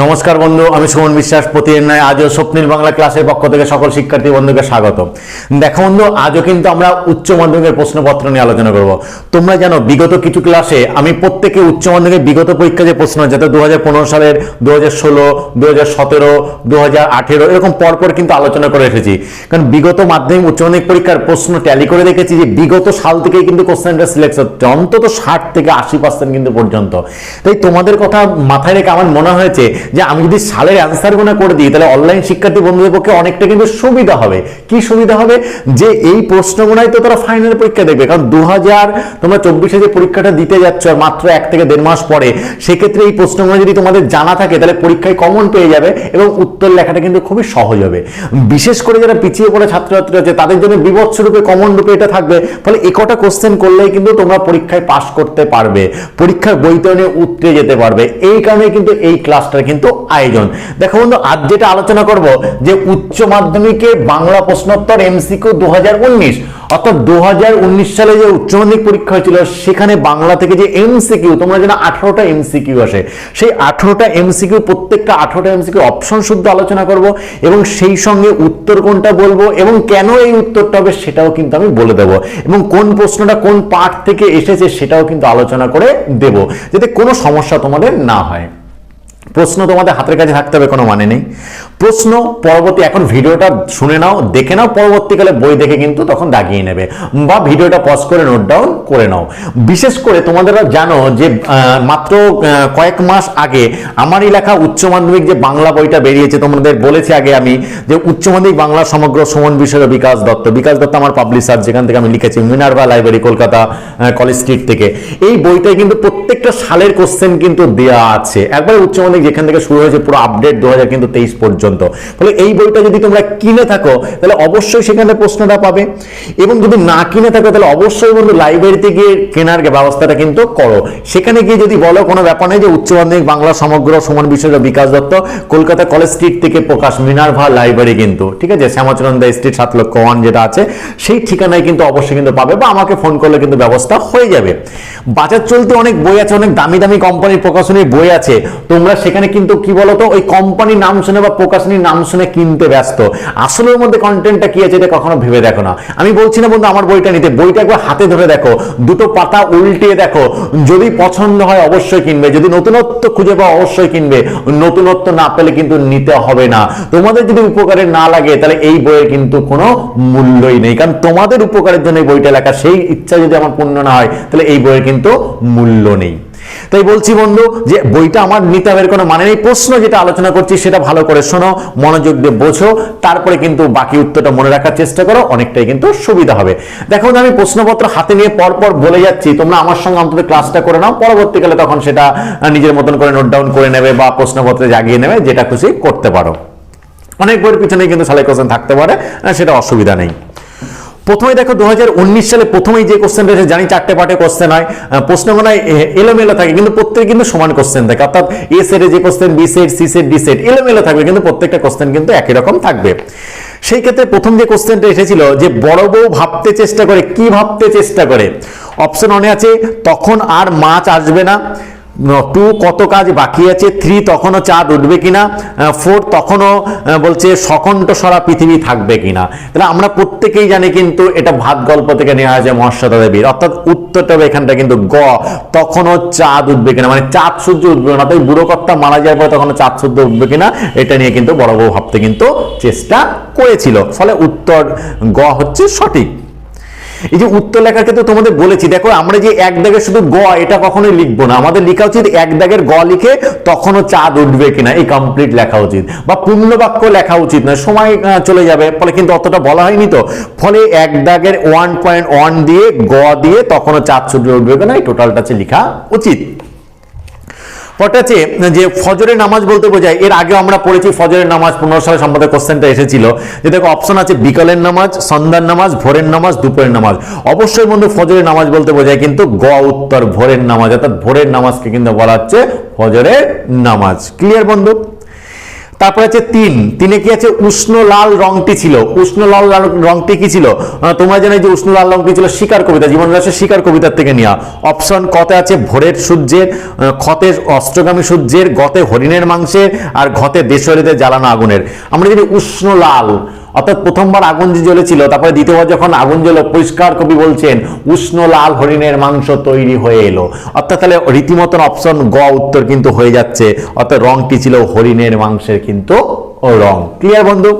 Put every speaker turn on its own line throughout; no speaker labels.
নমস্কার বন্ধু, আমি সুমন বিশ্বাস। প্রতিদিন নয়, আজও স্বপ্নিল বাংলা ক্লাসের পক্ষ থেকে সকল শিক্ষার্থী বন্ধুকে স্বাগত। দেখো বন্ধু, আজও কিন্তু আমরা উচ্চ মাধ্যমিকের প্রশ্নপত্র নিয়ে আলোচনা করব। তোমরা জানো, বিগত কিছু ক্লাসে আমি প্রত্যেকে উচ্চ মাধ্যমিকের বিগত পরীক্ষা যে প্রশ্ন যাতে দু হাজার পনেরো সালের দু হাজার ষোলো দু হাজার সতেরো দু হাজার আঠেরো, এরকম পরপর কিন্তু আলোচনা করে এসেছি। কারণ বিগত মাধ্যমিক, উচ্চ মাধ্যমিক পরীক্ষার প্রশ্ন ট্যালি করে দেখেছি যে বিগত সাল থেকেই কিন্তু কোশ্চেনটা সিলেক্ট হচ্ছে, অন্তত ষাট থেকে আশি পার্সেন্ট কিন্তু পর্যন্ত। তাই তোমাদের কথা মাথায় রেখে আমার মনে হয়েছে যে আমি যদি সালের অ্যান্সারগুলো করে দিই, তাহলে অনলাইন শিক্ষার্থী বন্ধুদের পক্ষে অনেকটা কিন্তু সুবিধা হবে। কি সুবিধা হবে? যে এই প্রশ্নগুলাই তো তারা ফাইনাল পরীক্ষা দেখবে। কারণ দু হাজার তোমরা চব্বিশে যে পরীক্ষাটা দিতে যাচ্ছ, আর মাত্র এক থেকে দেড় মাস পরে, সেক্ষেত্রে এই প্রশ্নগুলো যদি তোমাদের জানা থাকে, তাহলে পরীক্ষায় কমন পেয়ে যাবে এবং উত্তর লেখাটা কিন্তু খুবই সহজ হবে। বিশেষ করে যারা পিছিয়ে পড়ে ছাত্রছাত্রী আছে, তাদের জন্য বিভৎস রূপে কমন রূপে এটা থাকবে। ফলে এ কটা কোশ্চেন করলেই কিন্তু তোমরা পরীক্ষায় পাশ করতে পারবে। পরীক্ষার বৈতরণে উতরে যেতে পারবে। এই কারণে কিন্তু এই ক্লাসটার কিন্তু আয়োজন। দেখো বন্ধু, আজ যেটা আলোচনা করব যে উচ্চ মাধ্যমিকে বাংলা প্রশ্নোত্তর এমসিকিউ দু হাজার উনিশ, অর্থাৎ দু হাজার উনিশ সালে যে উচ্চ মাধ্যমিক পরীক্ষা হয়েছিল, সেখানে বাংলা থেকে যে এমসিকিউ তোমরা যেন আঠারোটা এমসিকিউ আসে। সেই আঠারোটা এমসিকিউ প্রত্যেকটা আঠারোটা এমসিকিউ অপশন শুদ্ধ আলোচনা করব এবং সেই সঙ্গে উত্তর কোনটা বলব এবং কেন এই উত্তরটা হবে সেটাও কিন্তু আমি বলে দেবো এবং কোন প্রশ্নটা কোন পাঠ থেকে এসেছে সেটাও কিন্তু আলোচনা করে দেব, যাতে কোনো সমস্যা তোমাদের না হয়। প্রশ্ন তোমাদের হাতের কাছে থাকতে হবে, কোনো মানে নেই। প্রশ্ন পরবর্তী, এখন ভিডিওটা শুনে নাও, দেখে নাও, পরবর্তীকালে বই দেখে কিন্তু তখন দাগিয়ে নেবে। বা ভিডিওটা পজ করে নোট ডাউন করে নাও। বিশেষ করে তোমাদের জানো যে মাত্র কয়েক মাস আগে আমারই লেখা উচ্চ মাধ্যমিক যে বাংলা বইটা বেরিয়েছে, তোমাদের বলেছি আগে আমি, যে উচ্চ মাধ্যমিক বাংলা সমগ্র সমান বিষয় বিকাশ দত্ত। বিকাশ দত্ত আমার পাবলিশার যেখান থেকে আমি লিখেছি Minerva library Kolkata college street থেকে। এই বইটায় কিন্তু প্রত্যেকটা সালের কোশ্চেন কিন্তু দেওয়া আছে। একবার উচ্চ মাধ্যমিক যেখান থেকে শুরু হয়েছে পুরো আপডেট দু হাজার কিন্তু তেইশ পর্যন্ত। ফলে এই বইটা যদি তোমরা কিনে থাকো, তাহলে অবশ্যই সেখানে প্রশ্নটা পাবে। এবং যদি না কিনে থাকো, তাহলে অবশ্যই বন্ধু লাইব্রেরিতে গিয়ে কেনার ব্যবস্থাটা কিন্তু করো। সেখানে গিয়ে যদি বলো, কোনো ব্যাপার নেই যে উচ্চ মাধ্যমিক বাংলা সমগ্র সমান বিষয় বিকাশ দত্ত, কলকাতা কলেজ স্ট্রিট থেকে প্রকাশ মিনারভা লাইব্রেরি কিন্তু। ঠিক আছে? শ্যামাচরণ দা স্ট্রিট সাত লক্ষ ওয়ান যেটা আছে, সেই ঠিকানায় কিন্তু অবশ্যই কিন্তু পাবে বা আমাকে ফোন করলে কিন্তু ব্যবস্থা হয়ে যাবে। বাজার চলতে অনেক বই আছে, অনেক দামি দামি কোম্পানির প্রকাশনীর বই আছে। তোমরা সেখানে কিন্তু কি বলতো, ওই কোম্পানির নাম শুনে বা প্রকাশনীর নাম শুনে কিনতে ব্যস্ত। আসলে ওর মধ্যে কন্টেন্টটা কি আছে এটা কখনো ভেবে দেখো না। আমি বলছি না বন্ধু আমার বইটা নিতে, বইটা একবার হাতে ধরে দেখো, দুটো পাতা উল্টিয়ে দেখো, যদি পছন্দ হয় অবশ্যই কিনবে, যদি নতুনত্ব খুঁজে পাও অবশ্যই কিনবে, নতুনত্ব না পেলে কিন্তু নিতে হবে না। তোমাদের যদি উপকারে না লাগে, তাহলে এই বইয়ের কিন্তু কোনো মূল্যই নেই। কারণ তোমাদের উপকারের জন্য এই বইটা লেখা, সেই ইচ্ছা যদি আমার পূর্ণ না হয়, তাহলে এই বইয়ের কিন্তু মূল্য নেই। তাই বলছি বন্ধু যে বইটা আমার নিতে হবে কোনো মানে নেই। প্রশ্ন যেটা আলোচনা করছি সেটা ভালো করে শোনো, মনোযোগ দিয়ে বোঝো, তারপরে কিন্তু বাকি উত্তরটা মনে রাখার চেষ্টা করো, অনেকটাই কিন্তু সুবিধা হবে। দেখো আমি প্রশ্নপত্র হাতে নিয়ে পরপর বলে যাচ্ছি। তোমরা আমার সঙ্গে অন্তত ক্লাসটা করে নাও, পরবর্তীকালে তখন সেটা নিজের মতন করে নোট ডাউন করে নেবে বা প্রশ্নপত্রে জাগিয়ে নেবে, যেটা খুশি করতে পারো। অনেক বইয়ের পিছনে কিন্তু সালে কোশ্চেন থাকতে পারে সেটা অসুবিধা নেই। প্রথমে দেখো দু হাজার উনিশ সালে প্রথমেই যে কোশ্চেন রয়েছে জানি চারটে পার্টে কোশ্চেন হয়। আহ, প্রশ্নগুলো এলোমেলো থাকে কিন্তু প্রত্যেকে কিন্তু সমান কোশ্চেন থাকে। অর্থাৎ এ সেটে যে question B set C set D set এলোমেলো থাকবে কিন্তু প্রত্যেকটা কোশ্চেন কিন্তু একই রকম থাকবে। সেই ক্ষেত্রে প্রথম যে কোশ্চেনটা এসেছিল যে বড় বউ ভাবতে চেষ্টা করে কি ভাবতে চেষ্টা করে? অপশন অনে আছে তখন আর মাছ আসবে না। টু কত কাজ বাকি আছে? থ্রি তখনও চাঁদ উঠবে কিনা? ফোর তখনও বলছে সকণ্ঠ সরা পৃথিবী থাকবে কিনা? তাহলে আমরা প্রত্যেকেই জানি কিন্তু এটা ভাত গল্প থেকে নেওয়া হয়েছে মহাশ্বেতা দেবীর অর্থাৎ উত্তরটা হবে এখানটা কিন্তু গ, তখনও চাঁদ উঠবে কিনা? মানে চাঁদ সূর্য উঠবে না তাই বুড়ো কর্তা মারা যাওয়ার পরে তখনও চাঁদ সূর্য উঠবে কিনা? এটা নিয়ে কিন্তু বড় বউ ভাবতে কিন্তু চেষ্টা করেছিল। ফলে উত্তর গ হচ্ছে সঠিক। এই যে উত্তর লেখার ক্ষেত্রে তোমাদের বলেছি, দেখো আমরা যে এক দাগে শুধু গ, এটা কখনোই লিখব না। আমাদের লেখা উচিত এক দাগের গ লিখে তখনও চাঁদ উঠবে কিনা, এই কমপ্লিট লেখা উচিত। বা পূর্ণ বাক্য লেখা উচিত না সময় চলে যাবে, ফলে কিন্তু অতটা বলা হয়নি তো। ফলে এক দাগের ওয়ান পয়েন্ট ওয়ান দিয়ে, গ দিয়ে তখনও চাঁদ সূর্য উঠবে কিনা, এই টোটালটা হচ্ছে লেখা উচিত। হচ্ছে যে ফজরের নামাজ বলতে বোঝায়, এর আগে আমরা পড়েছি ফজরের নামাজ, পনেরো সালে সম্বন্ধে কোশ্চেনটা এসেছিল, যে দেখো অপশন আছে বিকালের নামাজ, সন্ধ্যার নামাজ, ভোরের নামাজ, দুপুরের নামাজ। অবশ্যই বন্ধু ফজরের নামাজ বলতে বোঝায়, কিন্তু গ উত্তর ভোরের নামাজ, অর্থাৎ ভোরের নামাজকে কিন্তু বলা হচ্ছে ফজরের নামাজ। ক্লিয়ার বন্ধু? তারপরে আছে তিন। তিনে কি আছে? উষ্ণ লাল রংটি ছিল। উষ্ণ লাল লাল- রংটি কি ছিল? তোমরা জানো যে উষ্ণ লাল রংটি ছিল শিকার কবিতা জীবন রাশের শিকার কবিতার থেকে নেওয়া অপশন কতে আছে ভোরের সূর্যের ক্ষতে অষ্টগামী সূর্যের, গতে হরিণের মাংসের, আর ঘতে দেশরিতে জ্বালানো আগুনের। আমরা যদি উষ্ণ লাল অর্থাৎ প্রথমবার আগুন যে জ্বলেছিল, তারপরে দ্বিতীয়বার যখন আগুন জ্বলো, পরিষ্কার কবি বলছেন, উষ্ণ লাল হরিণের মাংস তৈরি হয়ে এলো। অর্থাৎ তাহলে রীতিমতন অপশন গ উত্তর কিন্তু হয়ে যাচ্ছে। অর্থাৎ রংটি ছিল? হরিণের মাংসের কিন্তু রং। ক্লিয়ার বন্ধু?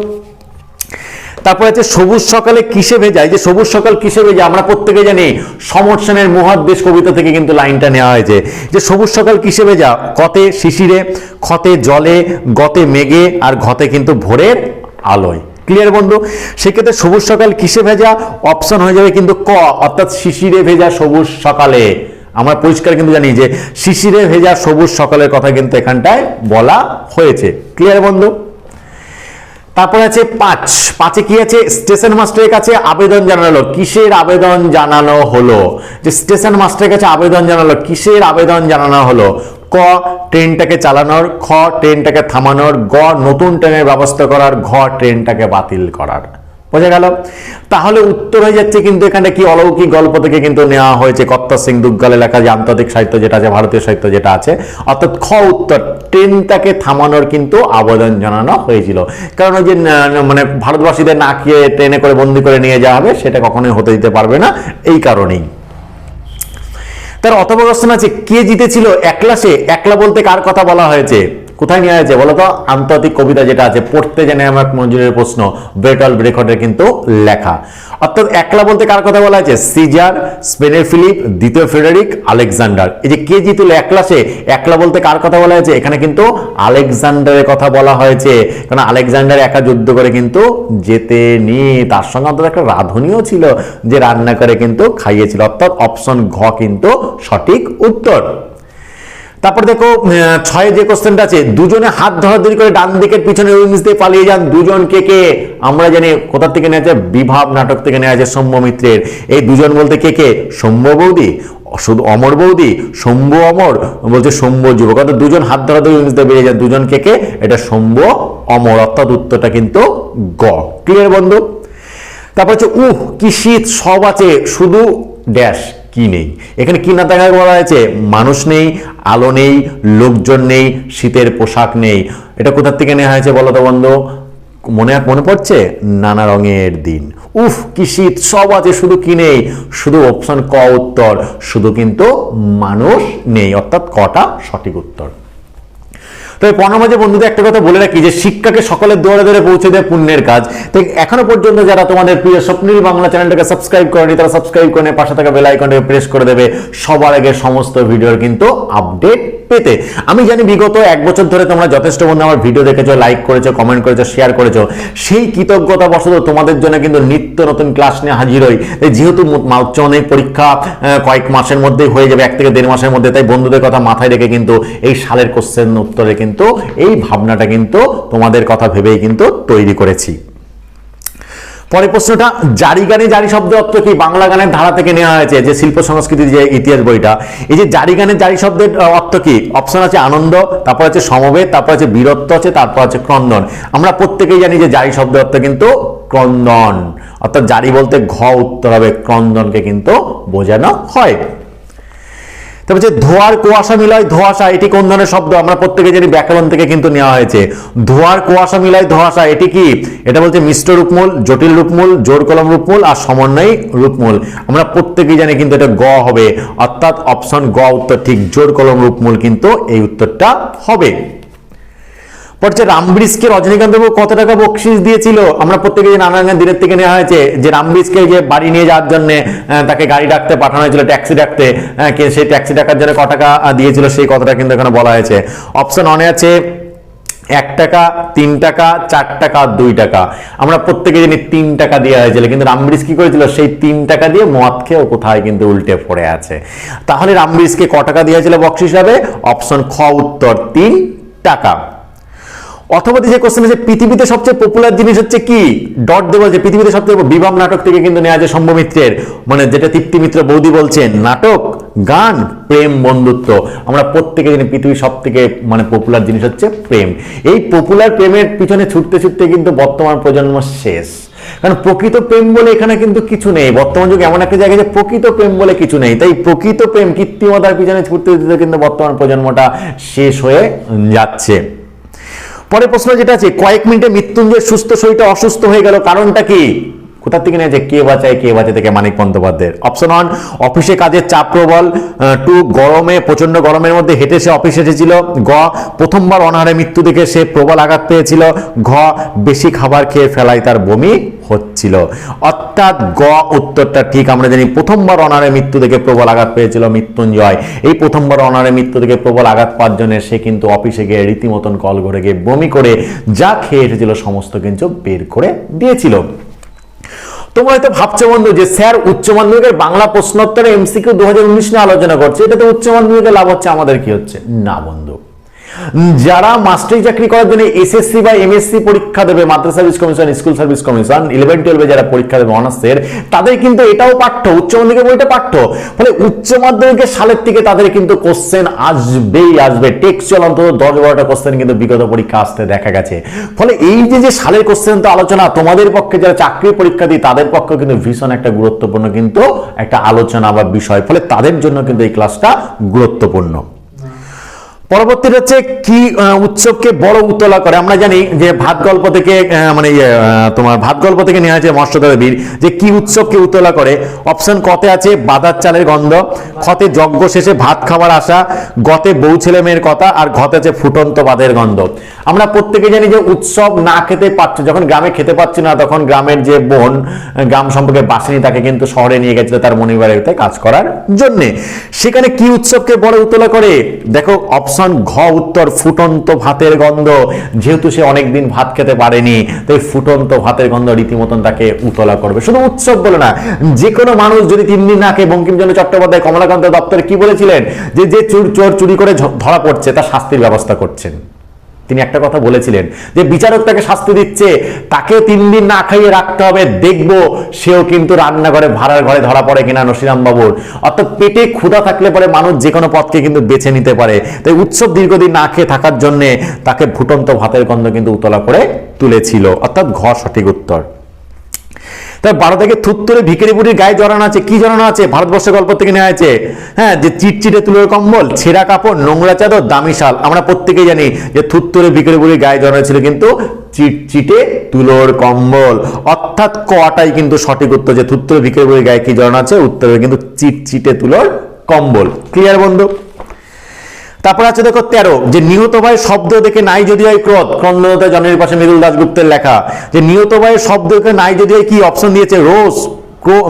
তারপরে হচ্ছে সবুজ সকালে কিসে ভেজা এই যে সবুজ সকাল কিসে ভেজা আমরা প্রত্যেকে জানি, সমর সেনের মহাদেশ কবিতা থেকে কিন্তু লাইনটা নেওয়া হয়েছে। যে সবুজ সকাল কিসে ভেজা কতে শিশিরে, ক্ষতে জলে, গতে মেঘে, আর ঘতে কিন্তু ভোরের আলোয়। ক্লিয়ার বন্ধু? সেক্ষেত্রে সবুজ সকাল কিসে ভেজা? অপশন হয়ে যাবে কিন্তু ক, অর্থাৎ শিশিরে ভেজা সবুজ সকালে। আমরা পরিষ্কার কিন্তু জানি যে শিশিরে ভেজা সবুজ সকালের কথা কিন্তু এখানটায় বলা হয়েছে। ক্লিয়ার বন্ধু? তারপরে আছে পাঁচ। পাঁচে কি আছে? স্টেশন মাস্টারের কাছে আবেদন জানালো। কিসের আবেদন জানানো হলো? যে স্টেশন মাস্টারের কাছে আবেদন জানালো। কিসের আবেদন জানানো হলো? ক, ট্রেনটাকে চালানোর, খ, ট্রেনটাকে থামানোর, গ, নতুন ট্রেনের ব্যবস্থা করার, ঘ, ট্রেনটাকে বাতিল করার। বোঝা গেল? তাহলে উত্তর হয়ে যাচ্ছে কিন্তু এখানে কি অলৌকিক গল্প থেকে কিন্তু নেওয়া হয়েছে। কত্তা সিং দুগ্গালে লেখা যে আন্তর্জাতিক সাহিত্য যেটা আছে, ভারতীয় সাহিত্য যেটা আছে, অর্থাৎ খ উত্তর, ট্রেনটাকে থামানোর কিন্তু আবেদন জানানো হয়েছিল। কারণ ওই যে মানে ভারতবাসীদের না খেয়ে ট্রেনে করে বন্দি করে নিয়ে যাওয়া হবে, সেটা কখনোই হতে দিতে পারবে না, এই কারণেই। তার অতপ্রশ্ন আছে কে জিতেছিল? একলাসে একলা বলতে কার কথা বলা হয়েছে? কোথায় নিয়ে আছে বলো তো আন্তর্জাতিক কবিতা যেটা আছে, পড়তে জানে আমার মঞ্জুরের প্রশ্ন ব্রেটল ব্রেকটের কিন্তু লেখা। অর্থাৎ একলা বলতে কার কথা বলা হয়েছে? সিজার, স্পেনের ফিলিপ, দ্বিতীয় ফেডারিক আলেকজান্ডার। এই যে কে জিতল একলাসে একলা বলতে কার কথা বলা হয়েছে? এখানে কিন্তু আলেকজান্ডারের কথা বলা হয়েছে। কারণ আলেকজান্ডার একা যুদ্ধ করে কিন্তু জেতেনি তার সঙ্গে অন্তত একটা রাঁধুনিও ছিল, যে রান্না করে কিন্তু খাইয়েছিল। অর্থাৎ অপশন ঘ কিন্তু সঠিক উত্তর। তারপর দেখো ছয়ে যে কোশ্চেনটা আছে, দুজনে হাত ধরাধরি করে ডান দিকের পিছনে উইংস দিয়ে পালিয়ে যান। দুজন কে কে? আমরা জানি কোথা থেকে নেওয়া আছে বিভাব নাটক থেকে নেওয়া আছে সৌম্য মিত্রের। এই দুজন বলতে কে কে? সৌম্য বৌদি, শুধু অমর বৌদি শম্ভু অমর, বলছে শম্ভু যুবক। অর্থাৎ দুজন হাত ধরাধরি উইংস দিয়ে বেরিয়ে যান। দুজন কে কে? এটা শম্ভু অমর। অর্থাৎ উত্তরটা কিন্তু গ। ক্লিয়ার বন্ধু? তারপর হচ্ছে, উহ, কি শীত, সব আছে, শুধু ড্যাশ কি নেই? এখানে কি না দেখা বলা হয়েছে? মানুষ নেই, আলো নেই, লোকজন নেই, শীতের পোশাক নেই। এটা কোথার থেকে নেওয়া হয়েছে বলো তো বন্ধু? মনে মনে পড়ছে? নানা রঙের দিন। উফ, কি শীত! সব আছে, শুধু কি নেই? শুধু অপশন ক উত্তর, শুধু কিন্তু মানুষ নেই, অর্থাৎ কটা সঠিক উত্তর। তবে পণমাঝে বন্ধুদের একটা কথা বলে রাখি যে শিক্ষাকে সকলের দৌড়ে দৌড়ে পৌঁছে দেয় পুণ্যের কাজ। তাই এখনও পর্যন্ত যারা তোমাদের প্রিয় স্বপ্নীল বাংলা চ্যানেলটাকে সাবস্ক্রাইব করেনি, তারা সাবস্ক্রাইব করে পাশে থাকা বেল আইকনটাকে প্রেস করে দেবে। সবার আগে সমস্ত ভিডিওর কিন্তু আপডেট পেতে। আমি জানি বিগত এক বছর ধরে তোমরা যথেষ্ট বন্ধু, আমার ভিডিও দেখেছ লাইক করেছ কমেন্ট করেছ শেয়ার করেছ। সেই কৃতজ্ঞতা বশত তোমাদের জন্য কিন্তু নিত্য নতুন ক্লাস নিয়ে হাজির হই। যেহেতু মু- মা- উচ্চ মাধ্যমিক পরীক্ষা কয়েক মাসের মধ্যেই হয়ে যাবে, এক থেকে দেড় মাসের মধ্যে, তাই বন্ধুদের কথা মাথায় রেখে কিন্তু এই সালের কোশ্চেন উত্তরে কিন্তু এই ভাবনাটা কিন্তু তোমাদের কথা ভেবেই কিন্তু তৈরি করেছি। পরের প্রশ্নটা, জারি গানে জারি শব্দ অর্থ কি? বাংলা গানের ধারা থেকে নেওয়া হয়েছে। যে শিল্প সংস্কৃতির যে ইতিহাস বইটা, এই যে জারি গানের জারি শব্দের অর্থ কি? অপশন আছে আনন্দ, তারপর আছে সমবেত, তারপর আছে বীরত্ব আছে, তারপর আছে ক্রন্দন। আমরা প্রত্যেকেই জানি যে জারি শব্দের অর্থ কিন্তু ক্রন্দন। অর্থাৎ জারি বলতে ঘ উত্তর হবে, ক্রন্দনকে কিন্তু বোঝানো হয়। তারপর যে ধোয়ার কুয়াশা মিলায় ধোয়াশা, এটি কোন ধরনের শব্দ? আমরা প্রত্যেকে জানি ব্যাকরণ থেকে কিন্তু নেওয়া হয়েছে। ধোয়ার কুয়াশা মিলায় ধোয়াশা, এটি কি? এটা বলছে মিষ্ট রূপমূল, জটিল রূপমূল, জোর কলম রূপমূল আর সমন্বয় রূপমূল। আমরা প্রত্যেকেই জানি কিন্তু এটা গ হবে। অর্থাৎ অপশন গ উত্তর ঠিক জোর কলম রূপমূল কিন্তু এই উত্তরটা হবে। পড়ছে রামব্রিজকে রজনীকান্ত বাবু কত টাকা বকশিস দিয়েছিল? আমরা প্রত্যেকে যে নানান দিনের থেকে নেওয়া হয়েছে যে রামব্রিজকে যে বাড়ি নিয়ে যাওয়ার জন্য তাকে গাড়ি ডাকতে পাঠানো হয়েছিল, ট্যাক্সি ডাকতে সেই ট্যাক্সি ডাকার জন্য ক টাকা দিয়েছিল সেই কথাটা কিন্তু এখানে বলা হয়েছে। অপশন অনে আছে, এক টাকা, তিন টাকা, চার টাকা, দুই টাকা। আমরা প্রত্যেকে জানি তিন টাকা দেওয়া হয়েছিল, কিন্তু রামব্রিজ কি করেছিল? সেই তিন টাকা দিয়ে মদ খেয়েও কোথায় কিন্তু উল্টে পড়ে আছে। তাহলে রামব্রিজকে ক টাকা দেওয়া হয়েছিল বক্স হিসাবে অপশন খ, উত্তর, তিন টাকা। অথবা যে কোশ্চেন আছে, পৃথিবীতে সবচেয়ে পপুলার জিনিস হচ্ছে কি? ডট দেবো যে পৃথিবীতে সবচেয়ে বিভাব নাটক থেকে কিন্তু নেওয়া আছে সম্ভমিত্রের মানে যেটা তৃপ্তি মিত্র বৌদি বলছেন, নাটক, গান, প্রেম, বন্ধুত্ব। আমরা প্রত্যেকে জানি পৃথিবীর সব থেকে মানে পপুলার জিনিস হচ্ছে প্রেম। এই পপুলার প্রেমের পিছনে ছুটতে ছুটতে কিন্তু বর্তমান প্রজন্ম শেষ। কারণ প্রকৃত প্রেম বলে এখানে কিন্তু কিছু নেই। বর্তমান যুগে এমন একটা জায়গায় যে প্রকৃত প্রেম বলে কিছু নেই। তাই প্রকৃত প্রেম কৃত্রিমতার পিছনে ছুটতে ছুটতে কিন্তু বর্তমান প্রজন্মটা শেষ হয়ে যাচ্ছে। পরের প্রশ্ন যেটা আছে কয়েক মিনিটে মৃত্যুঞ্জয় সুস্থ শরীরটা অসুস্থ হয়ে গেল কারণটা কি? কোথা থেকে নিয়েছে কে বাঁচায়, কে বাঁচে থেকে মানিক বন্দ্যোপাধ্যায়ের? অপশন ওয়ান অফিসে কাজের চাপ প্রবল টু গরমে প্রচণ্ড গরমের মধ্যে হেঁটে সে অফিসে এসেছিল। গ, প্রথমবার অনাহারে মৃত্যু দেখে সে প্রবল আঘাত পেয়েছিল। ঘ, বেশি খাবার খেয়ে ফেলায় তার বমি হচ্ছিল। অর্থাৎ গ, উত্তরটা ঠিক, আমরা জানি প্রথমবার অনারে মৃত্যু দেখে প্রবল আঘাত পেয়েছিল মৃত্যুঞ্জয়। এই প্রথমবার অনারে মৃত্যু দেখে প্রবল আঘাত পাওয়ার জন্য সে কিন্তু অফিসে গিয়ে রীতিমতন কল ঘরে গিয়ে বমি করে যা খেয়ে এসেছিল, সমস্ত কিন্তু বের করে দিয়েছিল। তোমরা হয়তো ভাবছ, বন্ধু, যে স্যার উচ্চ মাধ্যমিকের বাংলা প্রশ্নোত্তরে এমসিকিউ দু হাজার উনিশ নিয়ে আলোচনা করছে। এটাতে উচ্চ মাধ্যমিকের লাভ হচ্ছে, আমাদের কি হচ্ছে? না, বন্ধু। যারা মাস্টারি চাকরি করার জন্য এসএসসি বা এমএসসি পরীক্ষা দেবে, Madrasa service commission school service commission eleven টুয়েলভে যারা পরীক্ষা দেবে অনার্সের তাদের কিন্তু এটাও পাঠ্য, উচ্চ মাধ্যমিকের বইটা পাঠ্য। ফলে উচ্চ মাধ্যমিকের সালের থেকে তাদের কিন্তু কোশ্চেন আসবেই আসবে। টেক্সচুয়াল অন্তত দশ বারোটা কোশ্চেন কিন্তু বিগত পরীক্ষা আসতে দেখা গেছে। ফলে এই যে যে সালের কোশ্চেন তো আলোচনা, তোমাদের পক্ষে যারা চাকরি পরীক্ষা দিই তাদের পক্ষে কিন্তু ভীষণ একটা গুরুত্বপূর্ণ কিন্তু একটা আলোচনা বা বিষয়। ফলে তাদের জন্য কিন্তু এই ক্লাসটা গুরুত্বপূর্ণ। পরবর্তী হচ্ছে কি উৎসবকে বড় উতলা করে। আমরা জানি যে ভাত গল্প থেকে মানে ইয়ে, তোমার ভাত গল্প থেকে নেওয়া হয়েছে মর্ষদা দেবীর যে কি উৎসবকে উতলা করে। অপশন কতে আছে বাদার চালের গন্ধ খতে যজ্ঞ শেষে ভাত খাবার আসা গতে বউ ছেলে মেয়ের কথা আর ঘতে আছে ফুটন্ত বাদের গন্ধ। আমরা প্রত্যেকে জানি যে উৎসব না খেতে পারছে যখন গ্রামে খেতে পারছে না তখন গ্রামের যে বোন গ্রাম সম্পর্কে বাসিনী তাকে কিন্তু শহরে নিয়ে গেছিল তার মনির বাড়িতে কাজ করার জন্যে। সেখানে কি উৎসবকে বড় উতলা করে? দেখো অপশন ঘ উত্তর ফুটন্ত ভাতের গন্ধ। যেহেতু সে অনেকদিন ভাত খেতে পারেনি, তাই ফুটন্ত ভাতের গন্ধ রীতিমতন তাকে উতলা করবে। শুধু উৎসব বলে না যে কোনো মানুষ যদি তিন দিন আগে বঙ্কিমচন্দ্র চট্টোপাধ্যায় কমলাকান্ত দপ্তরে কি বলেছিলেন? যে যে চোর চোর চুরি করে ধরা পড়ছে, তার শাস্তির ব্যবস্থা করছেন। তিনি একটা কথা বলেছিলেন যে বিচারক তাকে শাস্তি দিচ্ছে তাকে তিন দিন না খাইয়ে রাখতে হবে, দেখব সেও কিন্তু রান্নাঘরে, ভাড়ার ঘরে ধরা পড়ে কিনা নসিরাম বাবুর অর্থাৎ পেটে ক্ষুধা থাকলে পরে মানুষ যে কোনো পথকে কিন্তু বেছে নিতে পারে। তাই উৎসব দীর্ঘদিন না খেয়ে থাকার জন্যে তাকে ফুটন্ত ভাতের গন্ধ কিন্তু উতলা করে তুলেছিল। অর্থাৎ ঘর সঠিক উত্তর। তাই বারো থেকে থুত্তরে ভিখারি বুড়ির গায়ে জড়ানো আছে, কি জড়ানো আছে? ভারতবর্ষের গল্প থেকে নেওয়া হয়েছে। হ্যাঁ যে চিটচিটে তুলোর কম্বল, ছেঁড়া কাপড়, নোংরা চাদর, দামি শাল, আমরা প্রত্যেকেই জানি যে থুত্তরে ভিখারি বুড়ির গায়ে জড়ানো ছিল কিন্তু চিটচিটে তুলোর কম্বল। অর্থাৎ কটাই কিন্তু সঠিক উত্তর যে থুত্তরে ভিখারি বুড়ির গায়ে কি জড়ানো আছে? উত্তরে কিন্তু চিটচিটে তুলোর কম্বল। ক্লিয়ার বন্ধু? তারপর আছে দেখো তেরো, যে নিহত ভাই শব্দ দেখে নাই যদি হয় ক্রোধ। ক্রন্দনতা জনের পাশে মৃদুল দাসগুপ্তের লেখা। যে নিহত ভাইয়ের শব্দ দেখে নাই যদি হয় কি অপশন দিয়েছে? রোজ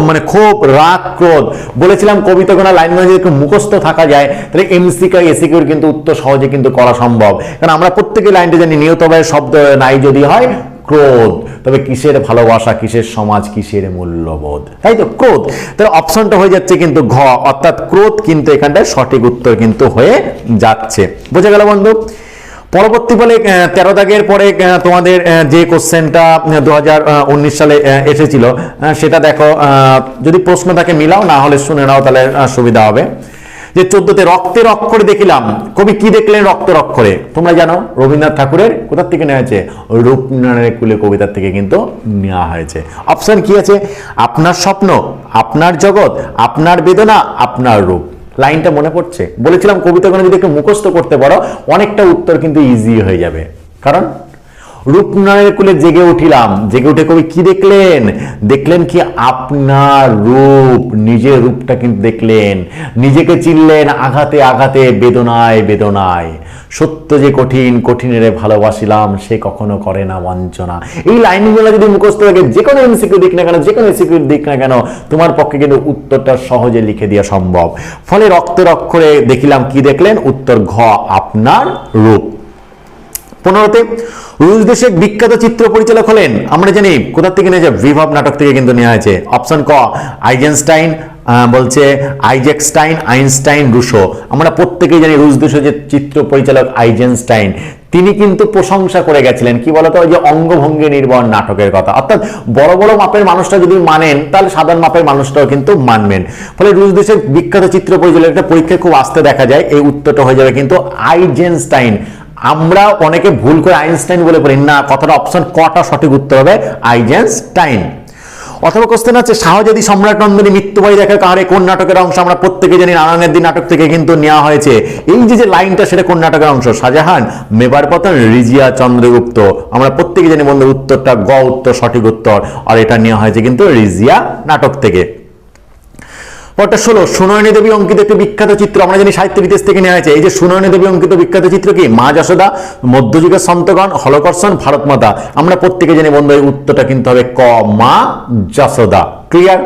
মানে ক্ষোভ, রাগ, ক্রোধ। বলেছিলাম কবিতা গোনা লাইন যদি একটু মুখস্থ থাকা যায়, তাহলে এমসিকা এসিকিউর কিন্তু উত্তর সহজে কিন্তু করা সম্ভব। কারণ আমরা প্রত্যেকে লাইনটা জানি, নিহত ভাইয়ের শব্দ নাই যদি হয় ক্রোধ। তবে কিসের ভালোবাসা, কিসের সমাজ, কিসের মূল্যবোধ? তাই তো? ক্রোধ। তাহলে অপশনটা হয়ে যাচ্ছে কিন্তু ঘ। অর্থাৎ ক্রোধ কিন্তু এখানটায় সঠিক উত্তর কিন্তু হয়ে যাচ্ছে। বোঝা গেল বন্ধু? পরবর্তী বলে তেরো দাগের পরে তোমাদের যে কোশ্চেনটা দু উনিশ সালে এসেছিল সেটা দেখো যদি প্রশ্ন তাকে মিলাও, না হলে শুনে নাও, তাহলে সুবিধা হবে। যে চোদ্দতে রক্তের অক্ষরে দেখিলাম। কবি কি দেখলেন রক্তের অক্ষরে তোমরা জানো, রবীন্দ্রনাথ ঠাকুরের কোথার থেকে নেওয়া হয়েছে? রূপনারায়ণের কুলে কবিতার থেকে কিন্তু নেওয়া হয়েছে। অপশন কি আছে? আপনার স্বপ্ন, আপনার জগৎ, আপনার বেদনা, আপনার রূপ। লাইনটা মনে পড়ছে? বলেছিলাম কবিতাগুলো যদি একটু মুখস্থ করতে পারো, অনেকটা উত্তর কিন্তু ইজি হয়ে যাবে। কারণ রূপনারায়ণের কুলে জেগে উঠিলাম। জেগে উঠে কবি কি দেখলেন? দেখলেন কি আপনার রূপ? নিজের রূপটা কিন্তু দেখলেন। নিজেকে চিনলেন আঘাতে আঘাতে, বেদনায় বেদনায়। সত্য যে কঠিন, কঠিনেরে ভালোবাসিলাম, সে কখনো করে না বঞ্চনা। এই লাইনগুলো যদি মুখস্থ থাকে যে কোনো এমসিকিউ দিক না কেন, যে কোনো এমসিকিউ দিক না কেন, তোমার পক্ষে কিন্তু উত্তরটা সহজে লিখে দেওয়া সম্ভব। ফলে রক্তের অক্ষরে দেখিলাম কি দেখলেন? উত্তর ঘ, আপনার রূপ। পনেরোতে রুশ দেশের বিখ্যাত চিত্র পরিচালক হলেন, আমরা জানি, কোথা থেকে নিয়েছে বিভব নাটক থেকে কিন্তু নেওয়া হয়েছে। অপশন ক, আইজেনস্টাইন বলছে আইজেকস্টাইন, আইনস্টাইন, রুশো। আমরা প্রত্যেকেই জানি রুশ দেশের যে চিত্র পরিচালক আইজেনস্টাইন, তিনি কিন্তু প্রশংসা করে গেছিলেন। কি বলতো, ওই যে অঙ্গভঙ্গি নির্ভর নাটকের কথা। অর্থাৎ বড় বড় মাপের মানুষটা যদি মানেন, তাহলে সাধারণ মাপের মানুষটাও কিন্তু মানবেন। ফলে রুশ দেশের বিখ্যাত চিত্র পরিচালক একটা পরীক্ষায় খুব আসতে দেখা যায়, এই উত্তরটা হয়ে যাবে কিন্তু আইজেনস্টাইন। আমরা অনেকে ভুল করে আইনস্টাইন বলে পড়ি। না, কথাটা অপশন কটা সঠিক উত্তর হবে আইজেনস্টাইন। অথবা কোশ্চেন আছে শাহজাদি সম্রাট নন্দিনী মৃত্যুবাহী দেখা কাহারে কোন নাটকের অংশ? আমরা প্রত্যেকে জানি নারায়ণের দিন নাটক থেকে কিন্তু নেওয়া হয়েছে। এই যে যে লাইনটা, সেটা কোন নাটকের অংশ? শাহজাহান, মেবার পতন, রিজিয়া চন্দ্রগুপ্ত। আমরা প্রত্যেকে জানি বন্ধু উত্তরটা গ উত্তর, সঠিক উত্তর। আর এটা নেওয়া হয়েছে কিন্তু রিজিয়া নাটক থেকে। পরটা ষোলো, সুনয়নী দেবী অঙ্কিত একটি বিখ্যাত চিত্র। আমরা জানি সাহিত্য বিদেশ থেকে নেওয়া হয়েছে। এই যে সুনয়নী দেবী অঙ্কিত বিখ্যাত চিত্র কি? মা যশোদা, মধ্যযুগের সন্তগণ, হলকর্ষণ ভারত মাতা আমরা প্রত্যেকে জানি বন্ধু, এই উত্তরটা কিন্তু হবে ক, মা যশোদা। ক্লিয়ার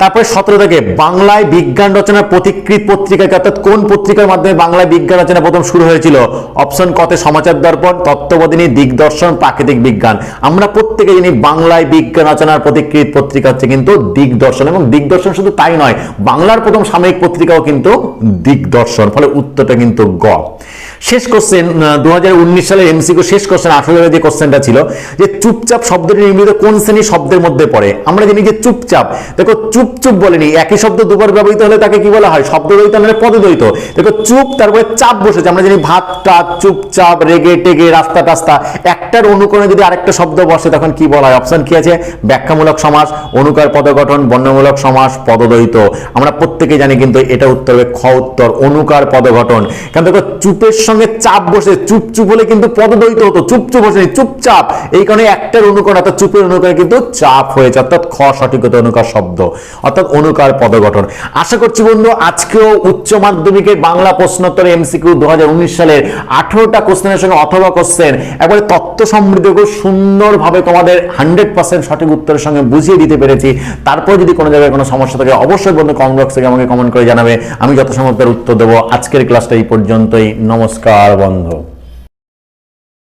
তারপরে সতেরো থেকে বাংলায় বিজ্ঞান রচনার প্রতিকৃত পত্রিকাকে অর্থাৎ কোন পত্রিকার মাধ্যমে বাংলায় বিজ্ঞান রচনা প্রথম শুরু হয়েছিল? অপশন কতে সমাচার দর্পণ তত্ত্ববোধিনী দিগদর্শন, প্রাকৃতিক বিজ্ঞান। আমরা প্রত্যেকে জানি বাংলায় বিজ্ঞান রচনার প্রতিকৃত পত্রিকা হচ্ছে কিন্তু দিগদর্শন এবং দিগদর্শন শুধু তাই নয়, বাংলার প্রথম সাময়িক পত্রিকাও কিন্তু দিগদর্শন, ফলে উত্তরটা কিন্তু গ। শেষ কোশ্চেন দু হাজার উনিশ সালের এমসিকিউ শেষ কোশ্চেন আঠারো যে কোশ্চেনটা ছিল, যে চুপচাপ শব্দটি নির্মিত কোন শ্রেণির শব্দের মধ্যে পড়ে? আমরা জানি যে চুপচাপ। দেখো, চুপ চুপ চুপ বলেনি। একই শব্দ দুবার ব্যবহৃত হলে তাকে কি বলা হয়? শব্দদ্বৈত মানে পদদ্বৈত দেখো, চুপ, তারপরে চাপ বসেছে। আমরা জানি ভাত, টাত, চুপচাপ, রেগে, টেগে, রাস্তা, টাস্তা। একটার অনুকরণে যদি আরেকটা শব্দ বসে, তখন কি বলা হয়? অপশন কি আছে? ব্যাখ্যামূলক সমাস, অনুকার পদগঠন, বর্ণমূলক সমাস পদদ্বৈত আমরা প্রত্যেকে জানি কিন্তু এটা উত্তর হবে খ উত্তর, অনুকার পদগঠন। কারণ দেখো, চুপের সঙ্গে চাপ বসে চুপ চুপ হলে কিন্তু পদদ্বৈত হতো। চুপ চুপ বসে চুপচাপ। এই কারণে একটার অনুকরণ, অর্থাৎ চুপের অনুকরণে কিন্তু চাপ হয়েছে। অর্থাৎ খ সঠিক হতো অনুকার শব্দ। অর্থাৎ অনুকার পদগঠন। আশা করছি বন্ধু, আজকেও উচ্চ মাধ্যমিকের বাংলা প্রশ্নোত্তর এমসিকিউ দু সালের আঠেরোটা কোশ্চেনের সঙ্গে অথবা কোশ্চেন, একবারে তত্ত্ব সমৃদ্ধ খুব সুন্দরভাবে তোমাদের হান্ড্রেড পার্সেন্ট সঠিক উত্তরের সঙ্গে বুঝিয়ে দিতে পেরেছি। তারপর যদি কোনো জায়গায় কোনো সমস্যা থাকে, অবশ্যই বন্ধু কমেন্ট বক্স থেকে আমাকে কমেন্ট করে জানাবে। আমি যত সম্ভব উত্তর দেবো। আজকের ক্লাসটা এই পর্যন্তই। নমস্কার বন্ধু।